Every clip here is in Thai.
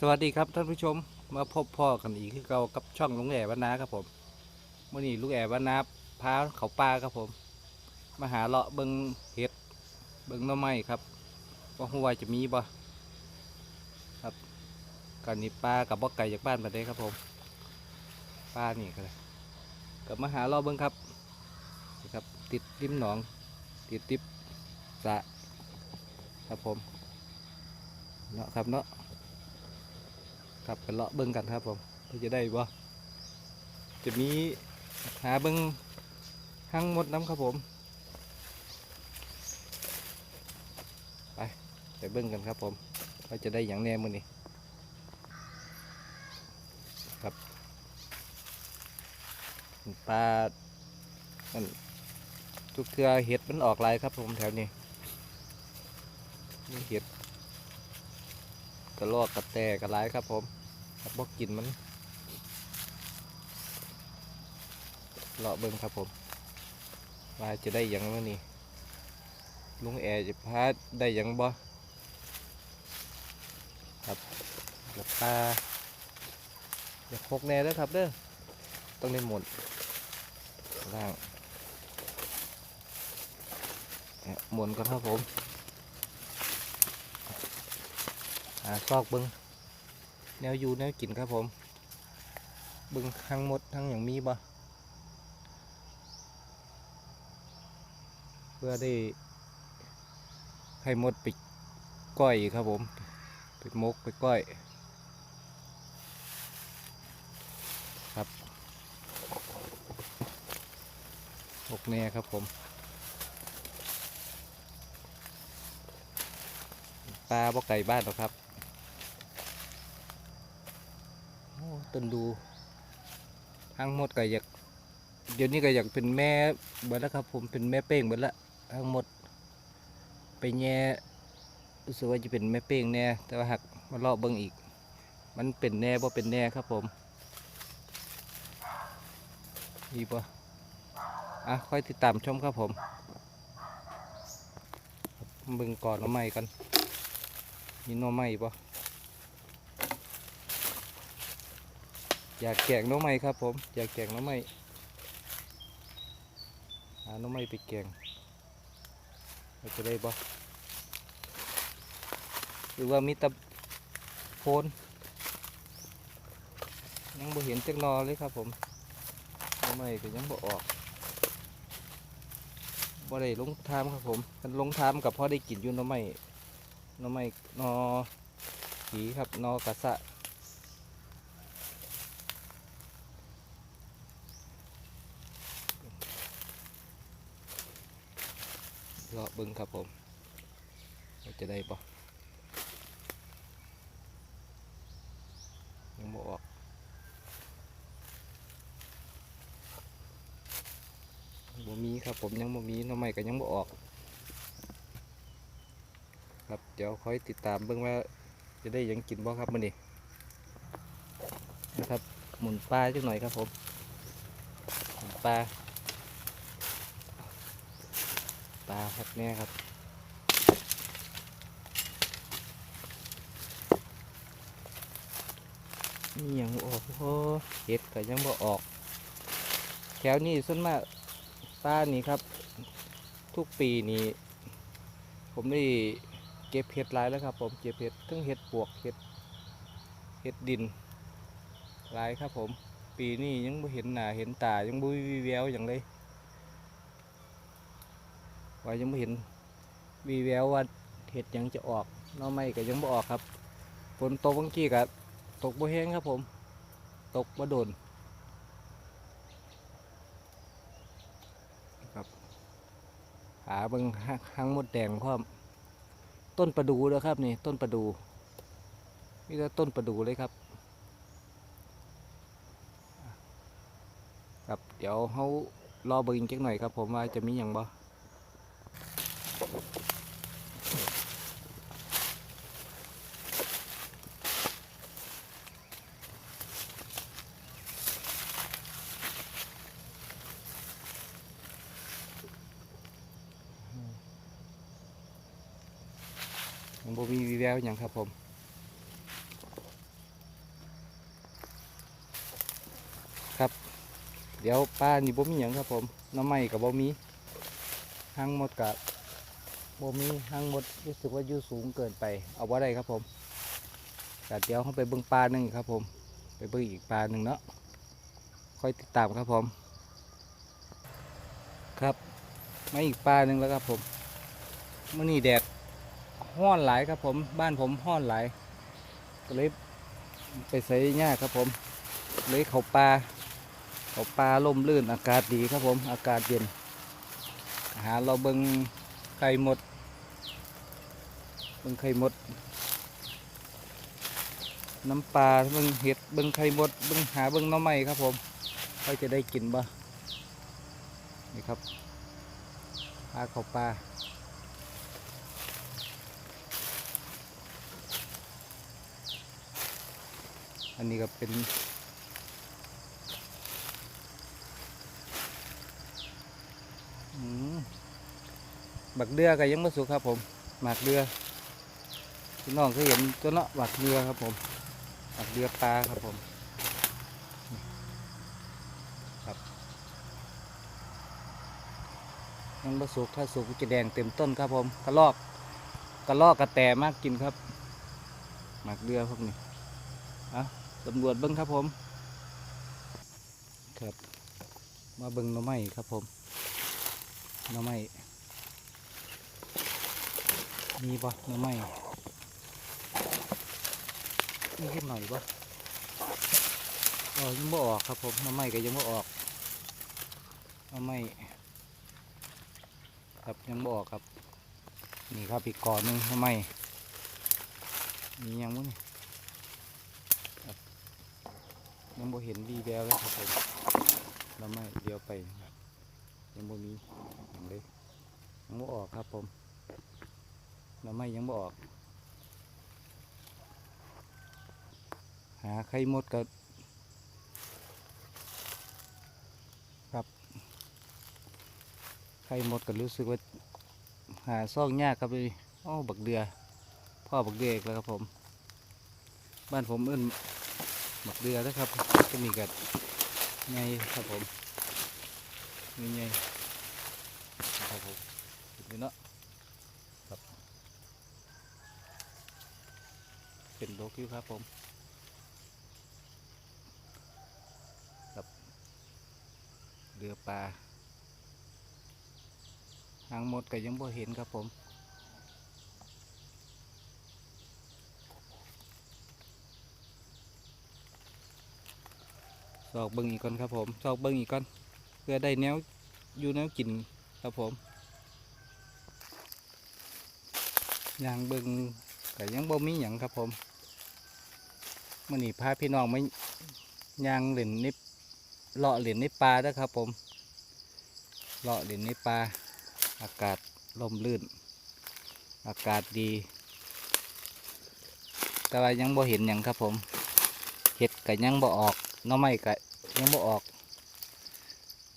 สวัสดีครับท่านผู้ชมมาพบพ่อกันอีกคือเก่ากับช่องลุงแอ๋วันนาครับผมเมื่อนี้ลุงแอ๋วันนาพาเขาปลาครับผม มาหาเลาะเบิงเห็ดเบิงน่อไม้ครับว่าหัวจะมีบ่ครับกันนี้ปลากับบ่ไก่จากบ้านมาได้ครับผมปลานี่ก็เลยกับมาหาเลาะเบิงครับครับ ติดริมหนอง ติดติบสะครับผมเนาะครับเนาะ ครับไปเลาะเบิ้งกันครับผมเพื่อจะได้บ่จะมีหาเบิ้งห้างมดน้ำครับผมไปไปเบิ้งกันครับผมว่าจะได้อย่างแน่มือนี้ครับปลามันทุกเทือเห็ดมันออกลายครับผมแถวนี้นี่เห็ด กระลอกกระแตกระไรครับผมครับบอกกินมันเลาะเบิ่งครับผมว่าจะได้ยังวะนี่ลุงแอร์จะพาได้ยังบ่ครับกับปลาอย่าพกแน่เด้อครับเด้อต้องได้หมดล่างเนี่ยหมุนก่อนครับผมหาซอกเบิงแนวอยู่แนวกินครับผม เบึงทั้งหมดทั้งอย่างมีบ่เพื่อได้ให้หมดไปก้อยครับผมไปมกไปก้อยครับมกแน่ครับผมปลาบ่ไก่บ้านหรอครับ โอ้ ต้นดูทั้งหมดก็อยากเดี๋ยวนี้ก็อยากเป็นแม่เบิดแล้วครับ ผมเป็นแม่เป้งเบิดละทั้งหมด ไปแง่รู้สึกว่าจะเป็นแม่เป้งแน่แต่ว่าหักมาเลาะเบิ่งอีก มันเป็นแน่บ่เป็นแน่ครับผมดีปะอะค่อยติดตามชมครับผมเบิ่งก่อนน้อไม้กันมีน้อไม้ปะ อยากแกงน้องไม้ครับ ผมอยากแกงน้องไม้หาน้องไม้ไปแกงเราจะได้บ่หรือว่ามีตะโพนยังบ่เห็นจักนอเลยครับ ผมน้องไม้ก็ยังบ่ออกบ่ได้ลงทามครับผมมันลงทามกับพ่อได้กินอยู่น้องไม้น้องไม้นอผีครับนอกระสะ เลาะเบึงครับผมว่าจะได้ปะยังบ่ออกบ่มีครับผมยังบ่มีหน้ำใหม่ก็ยังบ่ออก ครับเดี๋ยวคอยติดตามเบิ่งว่า จะได้ยังกินบ่ครับมื้อนี้นะครับ หมุนปลาจักหน่อยครับผมหมุนปลา ปลาครับเนี่ยครับนี่ยังออกโอ้เห็ดก็ยังบ่ออกแถวนี้ส่วนมากปลานี่ครับ ทุกปีนี่ผมได้เก็บเห็ดหลายแล้วครับ ผมเก็บเห็ดทั้งเห็ดปวกเห็ดเห็ดดินหลายครับผม ปีนี้ยังบ่เห็นหน้าเห็นตายังบ่มีวี่แววอย่างเลย ว่ายังไม่เห็นวีแววว่าเห็ดยังจะออกน้อไม้ก็ยังไม่ออกครับฝนตกบางทีก็ตกบ่แห้งครับผม ตกบ่โดนครับหาบิ่งหางมดแดงพร้อมต้นประดูแล้วครับนี่ต้นประดูนี่ก็ต้นประดูเลยครับ ครับเดี๋ยวเขารอเบิ่งจักหน่อยครับผมว่าจะมีอย่างบ่ บ่มีวีแววอย่างครับผมครับ เดี๋ยวป้านี่บ่มีอย่างครับผมน้ำไม้กับบ่มีทั้งหมดกับ บมีหางหมดรู้สึกว่ายู่สูงเกินไป เอาบ่ได้ครับผมแต่เดี๋ยวเขาไปเบิ่งปลาหนึ่งครับผม ไปเบิ่งอีกปลาหนึ่งเนาะค่อยติดตามครับผม ครับมาอีกปลาหนึ่งแล้วครับผมเมื่อนี้แดดห้อนหลายครับผม บ้านผมห้อนหลายก็เลยไปใส่หญ้าครับผม เลยเขาปลาเขาปลาล่มลื่นอากาศดีครับผม อากาศเย็น หาเราเบิงไข่หมด บิงไข่หมด น้ำปลาเบิงเห็ดเบิงไข่หมดเบิงหาเบิงน้อไม้ครับผมค่อจะได้กินบ่นี่ครับปลาเขาปลาอันนี้ก็เป็นบักเดือก็ยังไม่สุกครับผมหมากเดือ พี่น้องเคยเห็นตัวเนาะหมากเดือครับผมหมากเดือปลาครับผมครับยังไม่สุกถ้าสุกก็จะแดงเต็มต้นครับผมกระลอกกระลอกกระแตมากกินครับ หมากเดือพวกนี้อะตำรวจเบิ้งครับผมครับมาเบิ้งหน่อไม้ครับผมหน่อไม้มีปะหน่อไม้ มีขึ้นหน่อยปะอ๋อยังไม่ออกครับผมน่อไม้ก็ยังไม่ออกน่อไม้ครับยังไม่ออกครับ นี่ครับอีกก่อนหนึงหน่อไม้มียังมั้งนี่ยังบ่เห็นวีแววเลยครับผมหน่อไม้เดียวไปยังบ่มีอย่างเลยยังบ่ออกครับผมหน่อไม้ยังบ่ออก หาไข่มดก็ครับไข่มดก็รู้สึกว่าหาซ่องยากครับเลยอ้อบักเดือ พ่อบักเดืออีกแล้วครับผม บ้านผมเอิ้นบักเดือนะครับก็มีกัดไงครับผมมีไงครับผมเนาะครับเป็นโลกิวครับผม ครับ เรือปลาหางหมดก็ยังบ่เห็นครับผมสอกเบิ้งอีกก่อนครับผมสอกเบิ้งอีกก่อนเพื่อได้แนวอยู่แนวกินครับผมยางเบิ้งก็ยังบ่มีหยังครับผมมื่อนี้พาพี่น้องไม่ยางเหล่นนิ เลาะเหล่นในปลาแล้วครับผมเลาะเหล่นในปลาอากาศลมลื่น อากาศดี แต่ว่ายังบ่เห็นหยังครับผมเห็ดก็ยังบ่ออกน้อไม้ก็ยังบ่ออก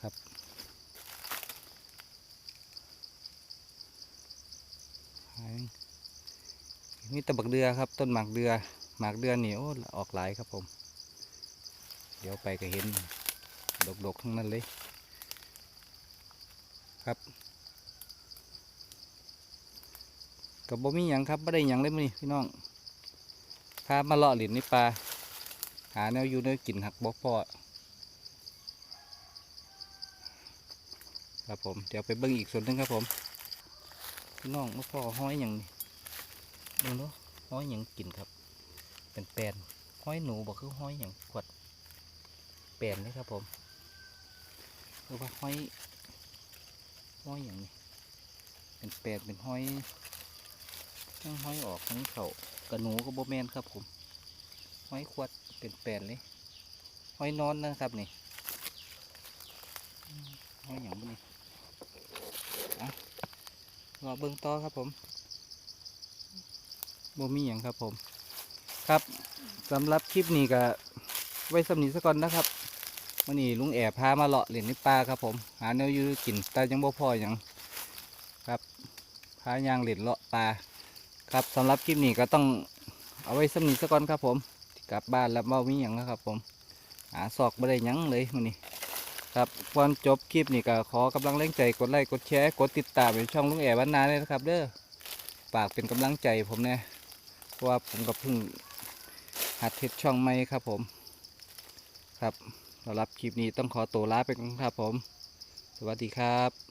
ครับมีตะบักเดือครับ ต้นหมากเดือหมากเดือนี่โอ้ออกหลายครับผม เดี๋ยวไปก็เห็น ดกๆทั้งนั้นเลย ครับกับบ่มีหยังครับไม่ได้หยังเลยมื้อนี้พี่น้องพามาเลาะหลินในปลาหาแนวอยู่แนวกินหักบ่พอครับผมเดี๋ยวไปเบิ่งอีกส่วนหนึงครับผมพี่น้องมาพ่อห้อยหยังนี่ดูเนาะห้อยหยังกินครับ เป็นแปนห้อยหนูบอกคือห้อยหยังขวดแปลนเลยครับผม รือว่าห้อยห้อยหยังนี่เป็นแปลนเป็นห้อยทั้งห้อยออกทั้งเขากระหนูก็โบแมนครับผมห้อยขวดเป็นแปลนเลยห้อยนอนนะครับนี่ห้อยอย่างนี่อะรอเบิ้องต่อครับผมโบมีอย่างครับผม ครับสำหรับคลิปนี้ก็ไว้สำนีซะก่อนนะครับ วันนี้ลุงแอบพามาเลาะเหรียญในปลาครับผม หาแนวอยู่กินแต่ยังบ่พออย่างครับพายางเหรียญเลาะปลาครับสำหรับคลิปนี้ก็ต้องเอาไว้สำนีซะก่อนครับผมกลับบ้านแล้วเมามีอย่างนะครับผมหาซอกไม่ได้ยั้งเลยมันนี่ครับก่อนจบคลิปนี่ก็ขอกำลังแรงใจกดไลค์กดแชร์กดติดตามในช่องลุงแอบวันนาเลยนะครับ เด้อฝากเป็นกำลังใจผมแน่เพราะว่าผมก็เพิ่งหัดเทดช่องใหม่ครับผมครับ สำหรับคลิปนี้ต้องขอตัวลาไปก่อนครับผม สวัสดีครับ